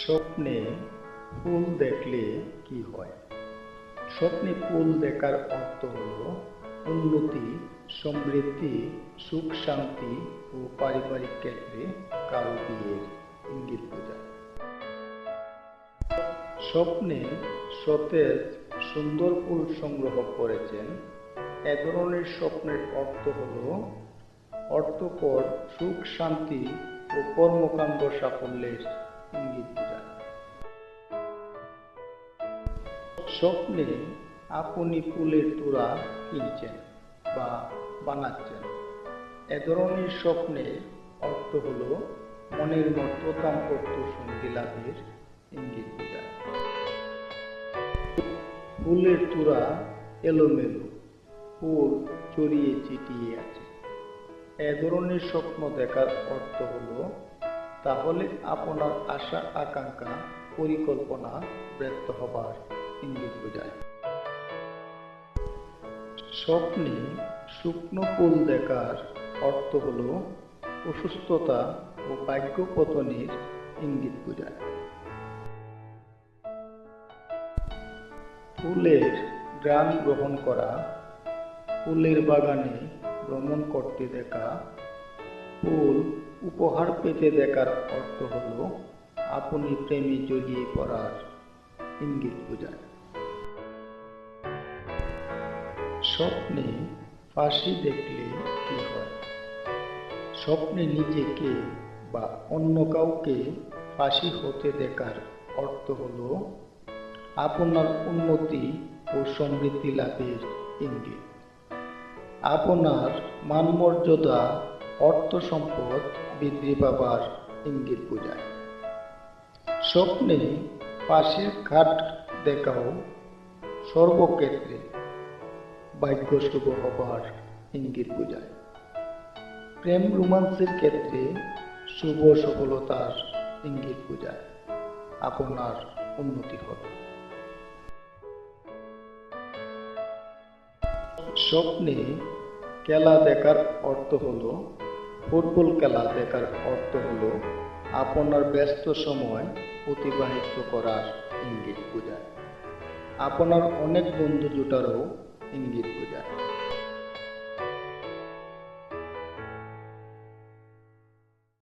স্বপ্নে ফুল দেখলে কি হয়? স্বপ্নে ফুল দেখার অর্থ হল উন্নতি, সমৃদ্ধি, সুখ, শান্তি ও পারিবারিক ক্ষেত্রে কারও বিয়ের ইঙ্গিত বোঝায় স্বপ্নে সতেজ, সুন্দর ফুল সংগ্রহ করেছেন। এ ধরনের স্বপ্নের অর্থ হল অর্থকর, সুখ, শান্তি ও কর্মকাণ্ড সাফল্যের ইঙ্গিত বোঝায় স্বপ্নে আপনি ফুলের তোড়া কিনছেন বা বানাচ্ছেন। এ ধরনের স্বপ্নের অর্থ হল মনের মতো দাম্পত্য সঙ্গী লাভের ইঙ্গিত বোঝায় ফুলের তোড়া এলোমেলো, ফুল চড়িয়ে চিটিয়ে আছে। এ ধরনের স্বপ্ন দেখার অর্থ হলো তাহলে আপনার আশা, আকাঙ্ক্ষা, পরিকল্পনা ব্যর্থ হবার ইঙ্গিত বোঝায়। স্বপ্নে শুকনো ফুল দেখার অর্থ হলো অসুস্থতা ও ভাগ্য পতনের ইঙ্গিত বোঝায়। ফুলের গ্রাম গ্রহণ করা, ফুলের বাগানে ভ্রমণ করতে দেখা ফুল উপহার পেতে দেখার অর্থ হল, আপনি প্রেমে জড়িয়ে পড়ার ইঙ্গিত বোঝায় স্বপ্নে ফাঁসি দেখলে কি হয়? স্বপ্নে নিজেকে বা অন্য কাউকে ফাঁসি হতে দেখার অর্থ হলো, আপনার উন্নতি ও সমৃদ্ধি লাভের ইঙ্গিত। আপনার মানমর্যাদা অর্থ সম্পদ বৃদ্ধি পাবার ইঙ্গিত বোঝায়। স্বপ্নে পাশের খাট দেখাও সর্বক্ষেত্রে ভাগ্য শুভ হবার ইঙ্গিত বোঝায়। প্রেম রোমান্সের ক্ষেত্রে শুভ সফলতার ইঙ্গিত বোঝায়। আপনার উন্নতি হবে। স্বপ্নে খেলা দেখার অর্থ হলো ফুটবল খেলা দেখার অর্থ হলো আপনার ব্যস্ত সময় অতিবাহিত করার ইঙ্গিত বোঝায়। আপনার অনেক বন্ধু জোটারও ইঙ্গিত বোঝায়।